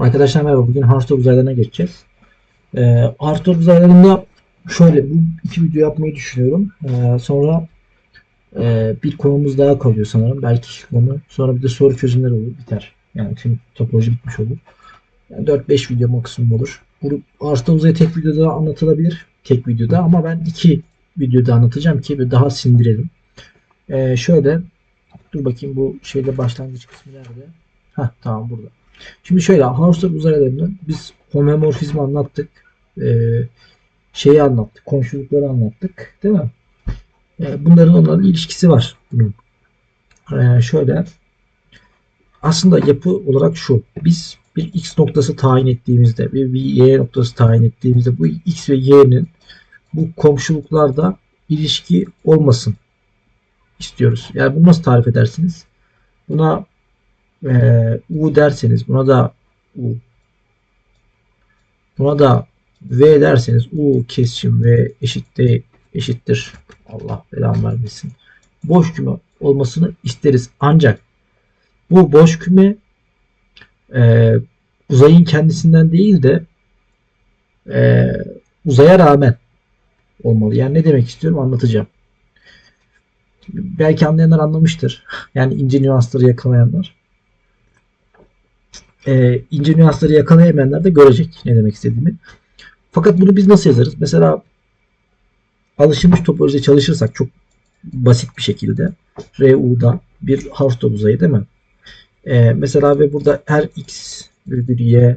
Arkadaşlar merhaba. Bugün Hearthstone uzaylarına geçeceğiz. Ee, Hearthstone uzaylarında şöyle bu iki video yapmayı düşünüyorum. Ee, sonra e, bir konumuz daha kalıyor sanırım. Belki konu. Sonra bir de soru çözümleri olur. Biter. Yani tüm topoloji bitmiş olur. Yani 4-5 video maksimum olur. Bu Hearthstone uzayı tek videoda anlatılabilir. Tek videoda ama ben iki videoda anlatacağım ki bir daha sindirelim. Ee, şöyle dur bakayım bu şeyde başlangıç kısmı nerede? Heh tamam burada. Şimdi şöyle Hearthstone uzaylarını biz homomorfizmi anlattık. Ee, şeyi anlattık. Komşulukları anlattık. Değil mi? Ee, bunların onların ilişkisi var. Bunun. Ee, şöyle aslında yapı olarak şu. Biz bir x noktası tayin ettiğimizde ve bir y noktası tayin ettiğimizde bu x ve y'nin bu komşuluklarda ilişki olmasın istiyoruz. Yani bunu nasıl tarif edersiniz? Buna e, U derseniz buna da U buna da V derseniz U kesişim V eşittir eşittir Allah belamı vermesin. Boş küme olmasını isteriz. Ancak bu boş küme e, uzayın kendisinden değil de e, uzaya rağmen olmalı. Yani ne demek istiyorum anlatacağım. Belki anlayanlar anlamıştır. Yani ince nüansları yakalayanlar e, ince nüansları yakalayamayanlar da görecek ne demek istediğimi. Fakat bunu biz nasıl yazarız? Mesela alışılmış topolojide çalışırsak çok basit bir şekilde RU'da bir Hausdorff uzayı değil mi? E, mesela ve burada her x virgül y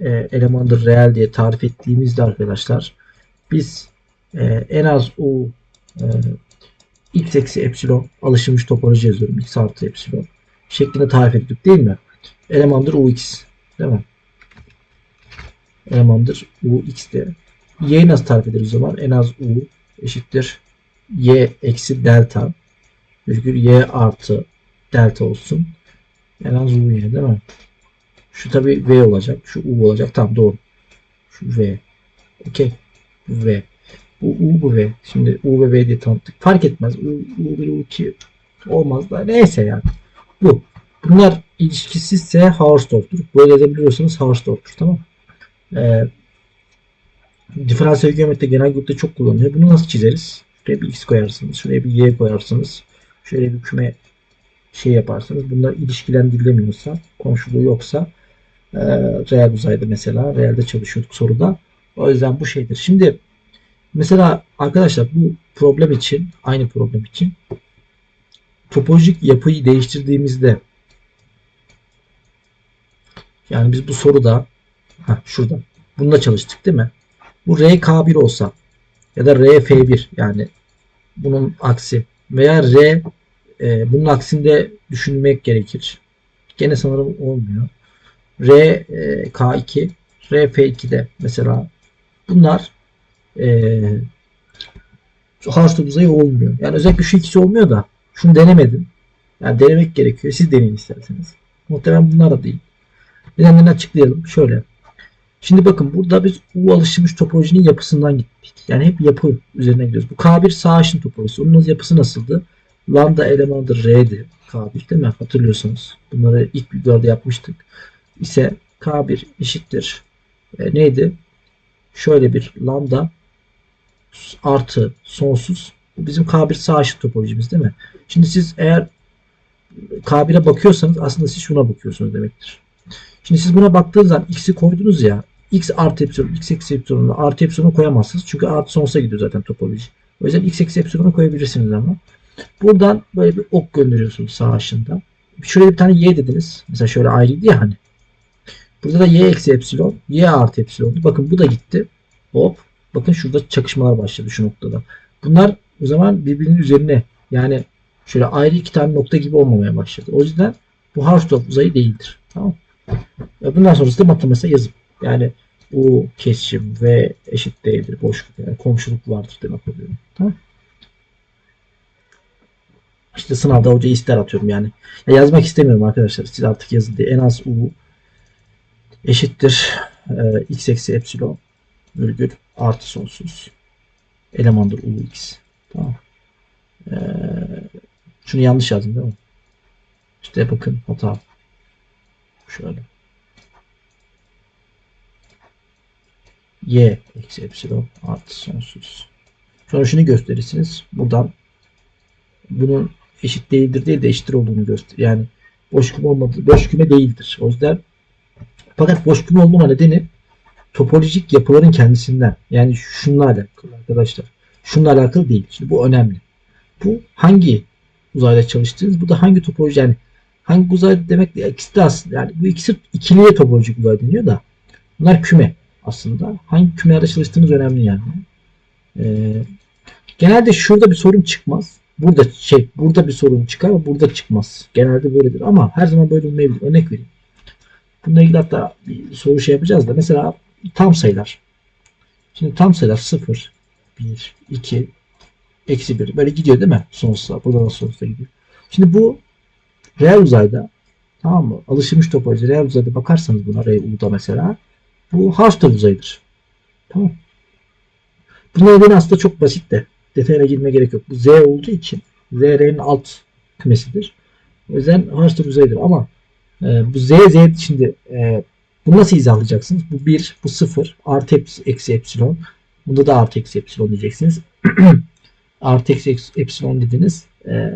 e, elemandır reel diye tarif ettiğimizde arkadaşlar biz e, en az u e, x eksi epsilon alışılmış topoloji yazıyorum. x artı epsilon şeklinde tarif ettik değil mi? Elemandır ux. Değil mi? Elemandır ux de. Y'yi nasıl tarif ederiz o zaman? En az u eşittir y eksi delta virgül y artı delta olsun. En az u y değil mi? Şu tabi v olacak. Şu u olacak. Tamam doğru. Şu v. Okey. V. Bu u bu v. Şimdi u ve v diye tanıttık. Fark etmez. U, u1 u2 olmaz da neyse yani. Bu. Bunlar ilişkisizse Hausdorff'tur. Böyle edebiliyorsanız Hausdorff'tur. Tamam ee, Diferansiyel geometride genel grupta çok kullanılıyor. Bunu nasıl çizeriz? Şuraya bir x koyarsınız. Şuraya bir y koyarsınız. Şöyle bir küme şey yaparsınız. Bunlar ilişkilendirilemiyorsa, komşuluğu yoksa e, reel uzayda mesela. Reelde çalışıyorduk soruda. O yüzden bu şeydir. Şimdi mesela arkadaşlar bu problem için aynı problem için topolojik yapıyı değiştirdiğimizde yani biz bu soruda heh, şurada bununla çalıştık değil mi? Bu RK1 olsa ya da RF1 yani bunun aksi veya R e, bunun aksinde düşünmek gerekir. Gene sanırım olmuyor. R e, K2 RF2'de mesela bunlar e, Harston uzayı olmuyor. Yani özellikle şu ikisi olmuyor da şunu denemedim. Yani denemek gerekiyor. Siz deneyin isterseniz. Muhtemelen bunlar da değil. Nedenlerini açıklayalım. Şöyle. Şimdi bakın burada biz U alışılmış topolojinin yapısından gittik. Yani hep yapı üzerine gidiyoruz. Bu K1 sağ aşın topolojisi. Onun yapısı nasıldı? Lambda elemandır R'di. K1 değil mi? Hatırlıyorsunuz. Bunları ilk videolarda yapmıştık. İse K1 eşittir. E, neydi? Şöyle bir lambda artı sonsuz. Bu bizim K1 sağ aşın topolojimiz değil mi? Şimdi siz eğer K1'e bakıyorsanız aslında siz şuna bakıyorsunuz demektir. Şimdi siz buna baktığınız zaman x'i koydunuz ya x artı epsilon, x eksi epsilonla artı epsilonu koyamazsınız. Çünkü artı sonsuza gidiyor zaten topoloji. O yüzden x eksi epsilonu koyabilirsiniz ama. Buradan böyle bir ok gönderiyorsunuz sağ aşında. Şöyle bir tane y dediniz. Mesela şöyle ayrıydı ya hani. Burada da y eksi epsilon, y artı epsilon. Bakın bu da gitti. Hop. Bakın şurada çakışmalar başladı şu noktada. Bunlar o zaman birbirinin üzerine yani şöyle ayrı iki tane nokta gibi olmamaya başladı. O yüzden bu Hausdorff uzayı değildir. Tamam Bundan sonrası da matematiğe yazım. Yani bu kesişim ve eşit değildir. Boşluk yani komşuluk vardır demek oluyor. Tamam İşte sınavda hoca ister atıyorum yani. Ya yazmak istemiyorum arkadaşlar. Siz artık yazın diye. En az u eşittir e, x eksi epsilon virgül artı sonsuz elemandır ux. Tamam. E, şunu yanlış yazdım değil mi? İşte bakın hata. Şöyle. y eksi epsilon artı sonsuz. Sonra şunu gösterirsiniz. Buradan bunun eşit değildir değil de eşittir olduğunu göster. Yani boş küme olmadı. Boş küme değildir. O yüzden fakat boş küme olmama nedeni topolojik yapıların kendisinden. Yani şununla alakalı arkadaşlar. Şununla alakalı değil. Şimdi bu önemli. Bu hangi uzayda çalıştığınız, bu da hangi topoloji yani hangi uzay demek de ikisi de aslında yani bu ikisi ikiliye topolojik uzay deniyor da bunlar küme aslında. Hangi kümelerde çalıştığınız önemli yani. Ee, genelde şurada bir sorun çıkmaz. Burada şey burada bir sorun çıkar ama burada çıkmaz. Genelde böyledir ama her zaman böyle olmayabilir. Örnek vereyim. Bununla ilgili hatta bir soru şey yapacağız da mesela tam sayılar. Şimdi tam sayılar 0, 1, 2, eksi 1 böyle gidiyor değil mi? Sonsuza. Buradan sonsuza gidiyor. Şimdi bu reel uzayda tamam mı? Alışılmış topoloji reel uzayda bakarsanız buna reel u'da mesela bu Hausdorff uzayıdır. Tamam. Bunun nedeni aslında çok basit de detayına girmeye gerek yok. Bu Z olduğu için Z R'nin alt kümesidir. O yüzden Hausdorff uzayıdır ama e, bu Z Z şimdi e, bunu nasıl izahlayacaksınız? Bu 1, bu 0, artı eksi epsilon. Bunda da artı eksi epsilon diyeceksiniz. artı eksi epsilon dediniz. Ee,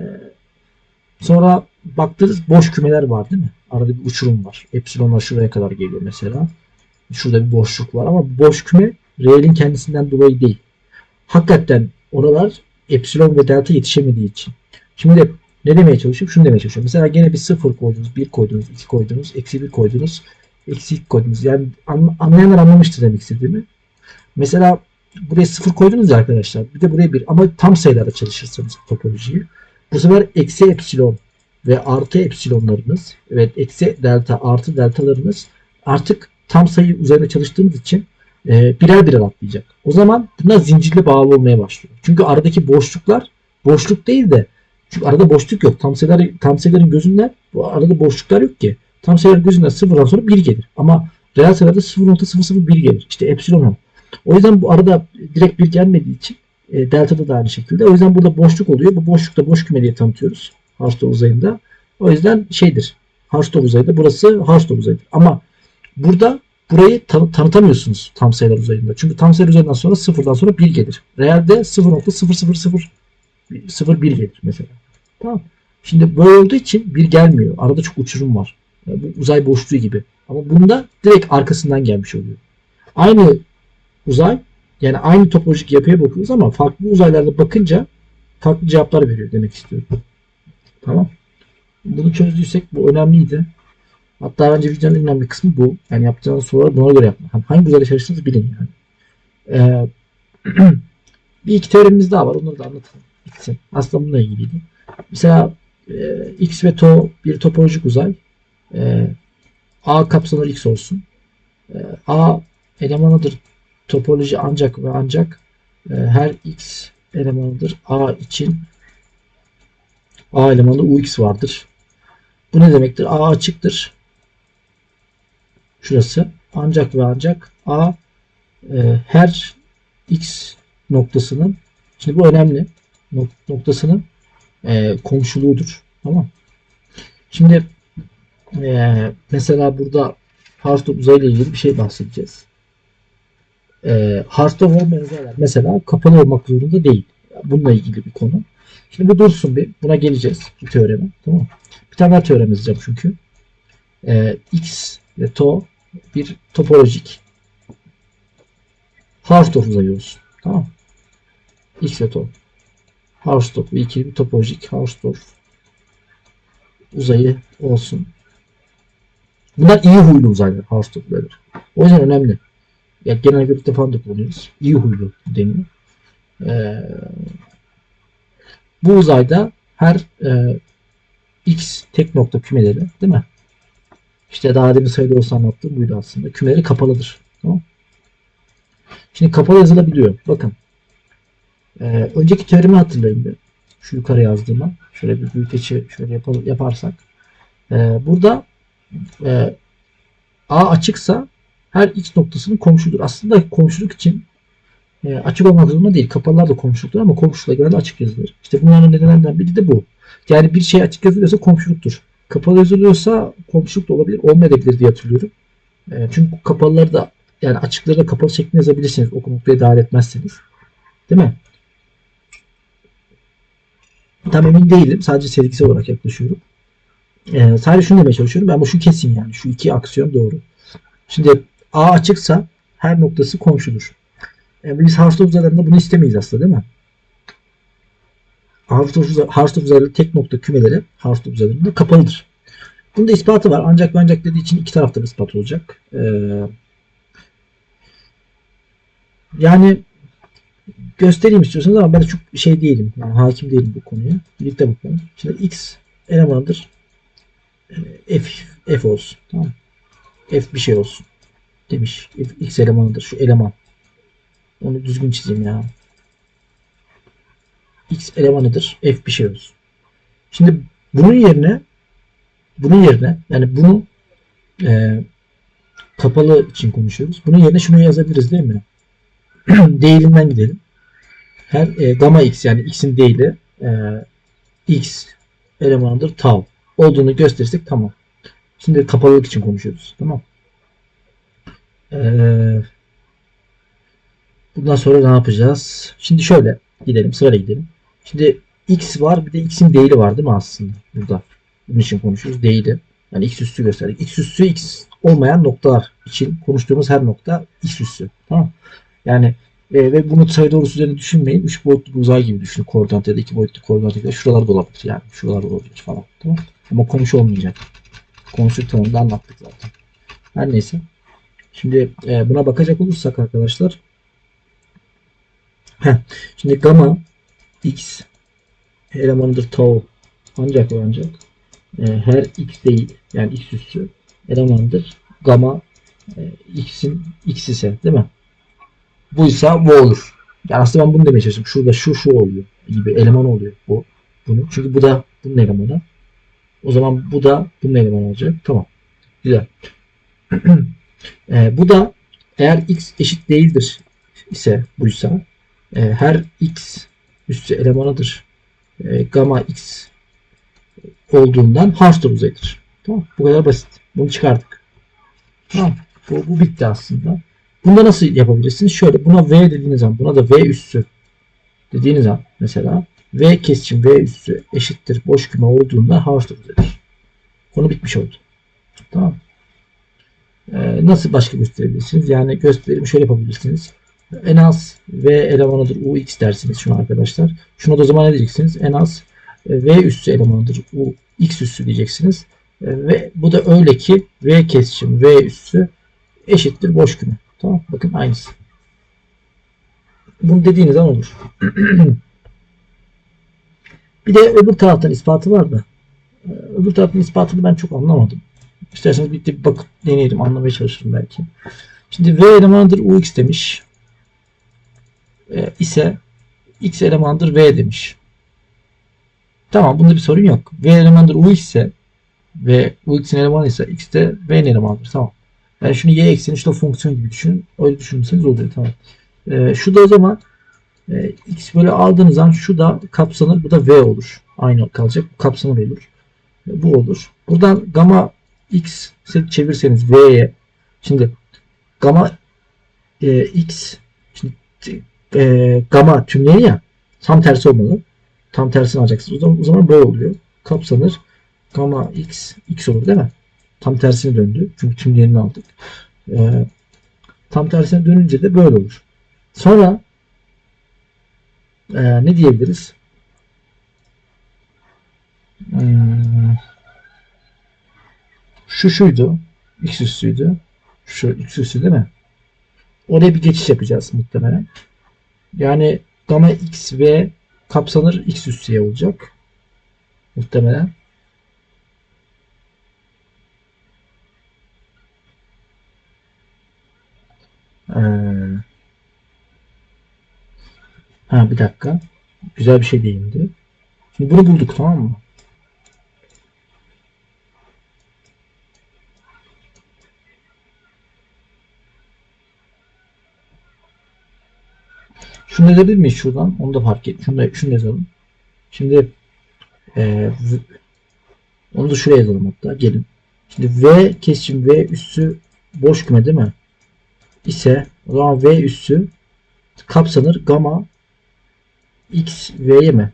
sonra baktınız boş kümeler var değil mi? Arada bir uçurum var. Epsilonlar şuraya kadar geliyor mesela. Şurada bir boşluk var ama boş küme reelin kendisinden dolayı değil. Hakikaten oralar epsilon ve delta yetişemediği için. Şimdi ne demeye çalışıyorum? Şunu demeye çalışıyorum. Mesela gene bir 0 koydunuz, 1 koydunuz, 2 koydunuz, eksi 1 koydunuz, eksi 2 koydunuz. Yani anlayanlar anlamıştır demek istediğimi. Mesela buraya 0 koydunuz ya arkadaşlar. Bir de buraya 1. Ama tam sayılarda çalışırsanız topolojiyi. Bu sefer eksi epsilon ve artı epsilonlarınız evet eksi delta artı deltalarınız artık tam sayı üzerinde çalıştığınız için e, birer birer atlayacak. O zaman bunlar zincirle bağlı olmaya başlıyor. Çünkü aradaki boşluklar boşluk değil de çünkü arada boşluk yok. Tam sayılar tam sayıların gözünden bu arada boşluklar yok ki. Tam sayılar gözünden sıfırdan sonra 1 gelir. Ama reel sayılarda 0.001 gelir. İşte epsilon o yüzden bu arada direkt bir gelmediği için e, delta'da da aynı şekilde. O yüzden burada boşluk oluyor. Bu boşlukta boş küme diye tanıtıyoruz. Harstor uzayında. O yüzden şeydir. Harstor uzayında. Burası Harstor uzayıdır. Ama burada burayı tan- tanıtamıyorsunuz tam sayılar uzayında. Çünkü tam sayılar uzayından sonra sıfırdan sonra 1 gelir. Realde 0.00001 gelir mesela. Tamam. Şimdi böyle olduğu için 1 gelmiyor. Arada çok uçurum var. Yani bu uzay boşluğu gibi. Ama bunda direkt arkasından gelmiş oluyor. Aynı uzay yani aynı topolojik yapıya bakıyoruz ama farklı uzaylarda bakınca farklı cevaplar veriyor demek istiyorum. Tamam. Bunu çözdüysek bu önemliydi. Hatta bence videonun önemli kısmı bu. Yani yapacağınız soruları buna göre. Yani hangi uzayda çalıştığınızı bilin yani. Ee, bir iki teoremimiz daha var. Onları da anlatalım. Bitsin. Aslında bununla ilgiliydi. Mesela e, X ve To bir topolojik uzay. E, A kapsamlı X olsun. E, A elemanıdır topoloji ancak ve ancak e, her x elemanıdır. A için A elemanı UX vardır. Bu ne demektir? A açıktır. Şurası. Ancak ve ancak A e, her x noktasının şimdi bu önemli noktasının e, komşuluğudur. Tamam. Şimdi e, mesela burada Harsdorff uzayla ilgili bir şey bahsedeceğiz e, Hearthstone olmayan uzaylar mesela kapalı olmak zorunda değil. Bununla ilgili bir konu. Şimdi bu dursun bir. Buna geleceğiz. Bu teoreme. Tamam Bir tane daha teorem yazacağım çünkü. E, X ve To bir topolojik Hausdorff uzayı olsun. Tamam X ve To. Hausdorff ve ikili bir topolojik Hausdorff uzayı olsun. Bunlar iyi huylu uzaylar. Hausdorff'lar. O yüzden önemli ya genel görüşte falan da kullanıyoruz. İyi huylu deniyor. Ee, bu uzayda her e, x tek nokta kümeleri değil mi? İşte daha demin sayıda olsa anlattığım buydu aslında. Kümeleri kapalıdır. Tamam Şimdi kapalı yazılabiliyor. Bakın. Ee, önceki teoremi hatırlayın bir. Şu yukarı yazdığıma. Şöyle bir büyüteci şöyle yapalım, yaparsak. Ee, burada e, A açıksa her x noktasının komşudur. Aslında komşuluk için e, açık olmak zorunda değil. Kapalılar da komşuluktur ama komşulukla genelde açık yazılır. İşte bunların nedenlerinden biri de bu. Yani bir şey açık yazılıyorsa komşuluktur. Kapalı yazılıyorsa komşuluk da olabilir, olmayabilir diye hatırlıyorum. E, çünkü kapalıları da yani açıkları da kapalı şeklinde yazabilirsiniz. O noktaya dahil etmezseniz. Değil mi? Tam emin değilim. Sadece sezgisel olarak yaklaşıyorum. Ee, sadece şunu demeye çalışıyorum. Bu şu kesin yani. Şu iki aksiyon doğru. Şimdi A açıksa her noktası komşudur. Yani biz Harsdorff zararında bunu istemeyiz aslında değil mi? Harsdorff zararı tek nokta kümeleri Harsdorff zararında kapalıdır. Bunun da ispatı var. Ancak ve ancak dediği için iki tarafta ispat olacak. Ee, yani göstereyim istiyorsanız ama ben çok şey değilim. Yani hakim değilim bu konuya. Birlikte bakalım. Şimdi x elemanıdır. F, F olsun. Tamam. F bir şey olsun. Demiş. X elemanıdır. Şu eleman. Onu düzgün çizeyim ya. X elemanıdır. F bir şey olsun. Şimdi bunun yerine bunun yerine yani bunu e, kapalı için konuşuyoruz. Bunun yerine şunu yazabiliriz değil mi? Değilinden gidelim. Her e, gamma x yani x'in değili e, x elemanıdır tau olduğunu gösterirsek tamam. Şimdi kapalılık için konuşuyoruz. Tamam. Ee, bundan sonra ne yapacağız? Şimdi şöyle gidelim. Sırayla gidelim. Şimdi x var bir de x'in değili var değil mi aslında? Burada. Bunun için konuşuyoruz. Değili. Yani x üssü gösterdik. x üssü x olmayan noktalar için konuştuğumuz her nokta x üssü. Tamam. Yani e, ve bunu sayı doğrusu üzerine düşünmeyin. 3 boyutlu bir uzay gibi düşünün. Koordinat ya da 2 boyutlu koordinat ya da şuralar da olabilir. Yani şuralar da olabilir falan. Tamam. Ama komşu olmayacak. Komşu tanımda anlattık zaten. Her neyse. Şimdi e, buna bakacak olursak arkadaşlar heh, şimdi gamma x elemanıdır tau ancak ancak e, her x değil yani x üssü elemanıdır gamma e, x'in x ise değil mi? Buysa bu olur. Yani aslında ben bunu demeye çalışıyorum. Şurada şu şu oluyor gibi eleman oluyor bu. Bunu. Çünkü bu da bunun elemanı. O zaman bu da bunun elemanı olacak. Tamam. Güzel. e, bu da eğer x eşit değildir ise buysa e, her x üssü elemanıdır. E, gamma x olduğundan Harsdorff uzayıdır. Tamam. Bu kadar basit. Bunu çıkardık. Tamam. Bu, bu bitti aslında. Bunda nasıl yapabilirsiniz? Şöyle buna V dediğiniz zaman buna da V üssü dediğiniz zaman mesela V kesişim V üssü eşittir boş küme olduğunda Hausdorff uzayıdır. Konu bitmiş oldu. Tamam. Ee, nasıl başka gösterebilirsiniz? Yani gösterim şöyle yapabilirsiniz. En az V elemanıdır UX dersiniz şuna arkadaşlar. Şuna da o zaman ne diyeceksiniz? En az V üssü elemanıdır U X üssü diyeceksiniz. E, ve bu da öyle ki V kesişim V üssü eşittir boş küme. Tamam. Bakın aynısı. Bunu dediğiniz zaman olur. bir de öbür taraftan ispatı var da. e, Öbür tarafın ispatını ben çok anlamadım. İsterseniz bir de bakıp deneyelim. Anlamaya çalışırım belki. Şimdi V elemanıdır UX demiş. E, ise X elemanıdır V demiş. Tamam bunda bir sorun yok. V elemanıdır UX ise ve UX'in elemanı ise X de V'nin elemanıdır. Tamam. Yani şunu y ekseni şunu fonksiyon gibi düşünün. Öyle düşünürseniz oluyor. Tamam. Ee, şu da o zaman e, x böyle aldığınız zaman şu da kapsanır. Bu da v olur. Aynı kalacak. Bu kapsanır olur. E, bu olur. Buradan gamma x çevirseniz v'ye şimdi gamma e, x şimdi e, gamma tümleyi ya tam tersi olmalı. Tam tersini alacaksınız. O zaman, o zaman böyle oluyor. Kapsanır. Gamma x x olur değil mi? Tam tersine döndü. Çünkü tümlerini aldık. Ee, tam tersine dönünce de böyle olur. Sonra e, ne diyebiliriz? Hmm, şu şuydu. X üssüydü. Şu X üssü değil mi? Oraya bir geçiş yapacağız muhtemelen. Yani gamma x ve kapsanır x üssüye olacak. Muhtemelen. Ee, ha bir dakika. Güzel bir şey değindi. Şimdi bunu bulduk tamam mı? Şunu yazabilir miyiz şuradan? Onu da fark et. Şunu da, şunu yazalım. Şimdi e, onu da şuraya yazalım hatta. Gelin. Şimdi V kesişim V üssü boş küme değil mi? ise o zaman V üssü kapsanır gamma x v'ye mi?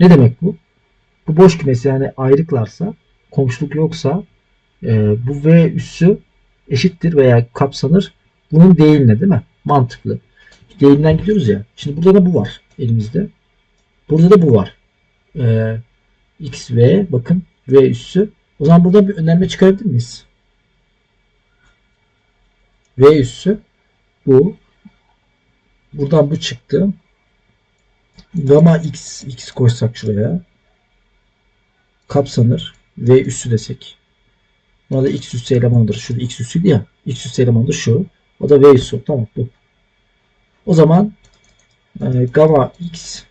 Ne demek bu? Bu boş kümesi yani ayrıklarsa komşuluk yoksa e, bu V üssü eşittir veya kapsanır bunun değiline değil mi? Mantıklı. Değilinden gidiyoruz ya. Şimdi burada da bu var elimizde. Burada da bu var. E, x, v bakın v üssü. O zaman burada bir önerme çıkarabilir miyiz? V üssü bu. Buradan bu çıktı. Gamma x, x koysak şuraya. Kapsanır. V üssü desek. Buna da x üssü elemanıdır. Şurada x üssüydü ya. X üssü elemanıdır şu. O da V üssü. Tamam bu. O zaman e, gamma x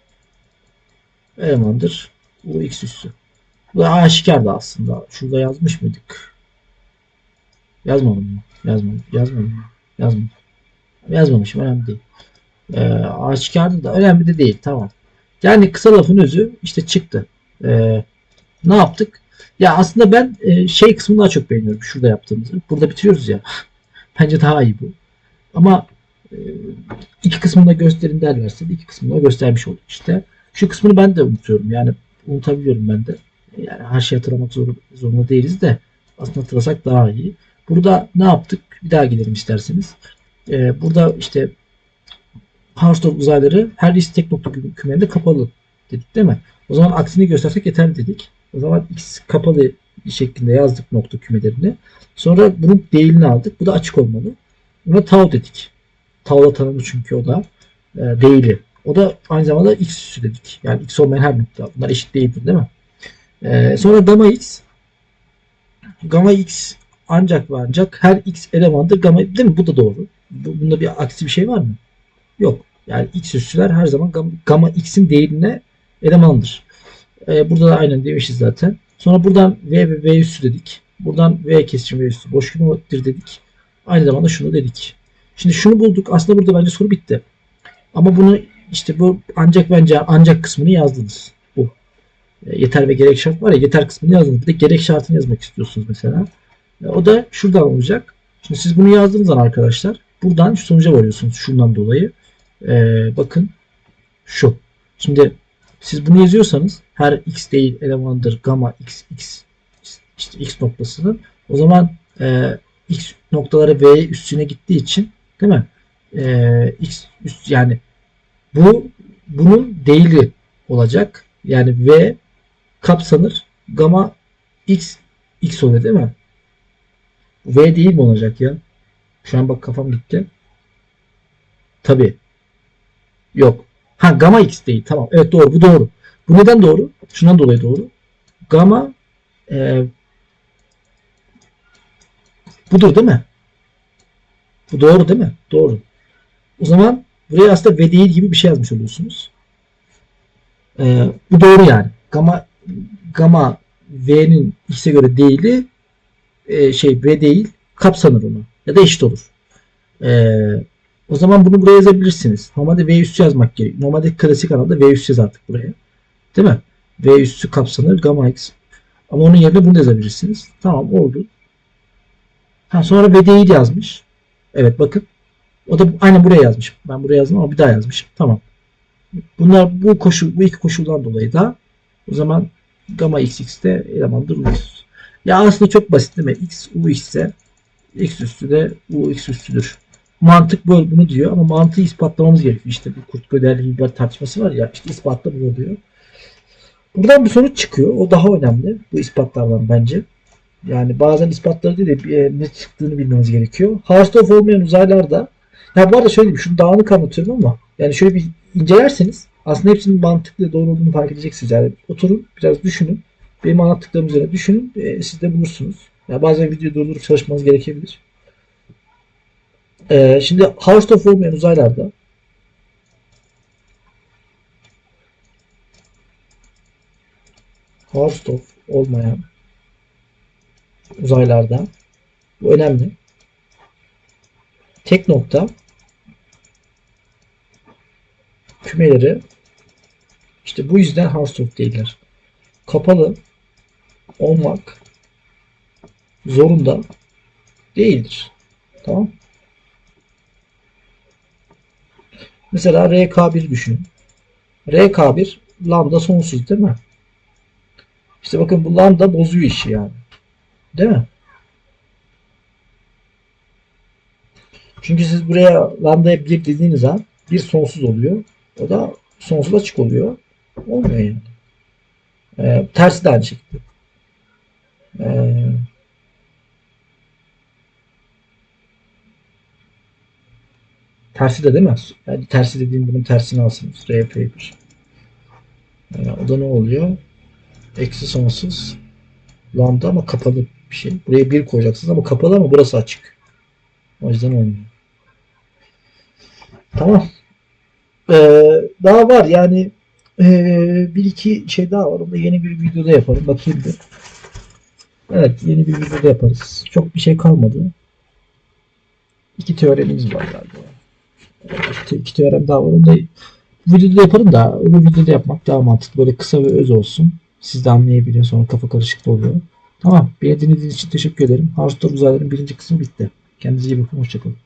elemandır. Bu x üssü. Bu da aşikardı aslında. Şurada yazmış mıydık? Yazmadım mı? Yazmadım. Yazmadım mı? Yazmadım. Yazmamışım. Önemli değil. E, aşikardı da önemli de değil. Tamam. Yani kısa lafın özü işte çıktı. E, ne yaptık? Ya aslında ben e, şey kısmını daha çok beğeniyorum. Şurada yaptığımızı. Burada bitiriyoruz ya. Bence daha iyi bu. Ama iki kısmını da gösterin derlerse de iki kısmını da göstermiş olduk işte. Şu kısmını ben de unutuyorum. Yani unutabiliyorum ben de. Yani her şeyi hatırlamak zor, zorunda değiliz de aslında hatırlasak daha iyi. Burada ne yaptık? Bir daha gidelim isterseniz. Ee, burada işte Harsdorff uzayları her list tek nokta kü- kümelerinde kapalı dedik değil mi? O zaman aksini göstersek yeterli dedik. O zaman x kapalı şeklinde yazdık nokta kümelerini. Sonra bunun değilini aldık. Bu da açık olmalı. Buna tau dedik. Tau'la tanımlı çünkü o da e, değili. O da aynı zamanda x üssü dedik. Yani x olmayan her nokta. Bunlar eşit değildir değil mi? Ee, sonra gamma x gamma x ancak ve ancak her x elemandır gamma değil mi? Bu da doğru. Bu, bunda bir aksi bir şey var mı? Yok. Yani x üssüler her zaman gamma, gamma x'in değerine elemandır. Ee, burada da aynen demişiz zaten. Sonra buradan v ve v üssü dedik. Buradan v kesişim v üssü boş kümedir dedik. Aynı zamanda şunu dedik. Şimdi şunu bulduk. Aslında burada bence soru bitti. Ama bunu işte bu ancak bence ancak kısmını yazdınız. Bu. E, yeter ve gerek şart var ya yeter kısmını yazdınız. Bir de gerek şartını yazmak istiyorsunuz mesela. E, o da şuradan olacak. Şimdi siz bunu yazdığınız zaman arkadaşlar buradan şu sonuca varıyorsunuz şundan dolayı. E, bakın şu. Şimdi siz bunu yazıyorsanız her x değil elemandır gamma x x işte x noktasının o zaman e, x noktaları v üstüne gittiği için değil mi? E, x üst yani bu bunun değili olacak. Yani v kapsanır gamma x x oluyor değil mi? V değil mi olacak ya? Şu an bak kafam gitti. Tabi. Yok. Ha gamma x değil. Tamam. Evet doğru. Bu doğru. Bu neden doğru? Şundan dolayı doğru. Gamma e, budur değil mi? Bu doğru değil mi? Doğru. O zaman buraya aslında v değil gibi bir şey yazmış oluyorsunuz. E, bu doğru yani. Gamma gamma v'nin x'e göre değili e, şey v değil kapsanır onu. Ya da eşit olur. E, o zaman bunu buraya yazabilirsiniz. Normalde v üssü yazmak gerekiyor. Normalde klasik anlamda v üssü yaz artık buraya. Değil mi? V üssü kapsanır gamma x. Ama onun yerine bunu yazabilirsiniz. Tamam oldu. Ha, sonra v değil yazmış. Evet bakın. O da aynen buraya yazmış. Ben buraya yazdım ama bir daha yazmışım. Tamam. Bunlar bu koşul, bu iki koşuldan dolayı da o zaman gamma xx'te elemandır ux. Ya aslında çok basit değil mi? x ux ise x üstü de ux üstüdür. Mantık böyle bunu diyor ama mantığı ispatlamamız gerekiyor. İşte bu Kurt Göder'le bir tartışması var ya işte ispatla bunu diyor. Buradan bir sonuç çıkıyor. O daha önemli. Bu ispatlardan bence. Yani bazen ispatları değil de e, ne çıktığını bilmemiz gerekiyor. Harsdorff olmayan uzaylarda ya bu arada şöyle bir şunu dağınık anlatıyorum ama yani şöyle bir incelerseniz aslında hepsinin mantıklı doğru olduğunu fark edeceksiniz. Yani oturun biraz düşünün. Benim anlattıklarım üzerine düşünün. E, siz de bulursunuz. Ya bazen video durdurup çalışmanız gerekebilir. E, şimdi Harsdorff olmayan uzaylarda Harsdorff olmayan uzaylarda bu önemli. Tek nokta kümeleri işte bu yüzden Harsdorff değiller. Kapalı olmak zorunda değildir. Tamam. Mesela RK1 düşünün. RK1 lambda sonsuz değil mi? İşte bakın bu lambda bozuyor işi yani. Değil mi? Çünkü siz buraya lambdaya bir dediğiniz an bir sonsuz oluyor. O da sonsuz açık oluyor. Olmuyor yani. Ee, tersi de aynı şekilde. Ee, tersi de değil mi? Yani tersi dediğim bunun tersini alsınız. RP1. Ee, o da ne oluyor? Eksi sonsuz. Lambda ama kapalı bir şey. Buraya bir koyacaksınız ama kapalı ama burası açık. O yüzden olmuyor. Tamam. Ee, daha var yani ee, bir iki şey daha var. Onu da yeni bir videoda yaparım. Bakayım bir. Evet yeni bir videoda yaparız. Çok bir şey kalmadı. İki teoremimiz var galiba. İki, iki teorem daha var. Onu da videoda yaparım da öbür videoda yapmak daha mantıklı. Böyle kısa ve öz olsun. Siz de anlayabiliyor. Sonra kafa karışıklığı oluyor. Tamam. Beni dinlediğiniz için teşekkür ederim. Harstor Uzaylı'nın birinci kısmı bitti. Kendinize iyi bakın. Hoşçakalın.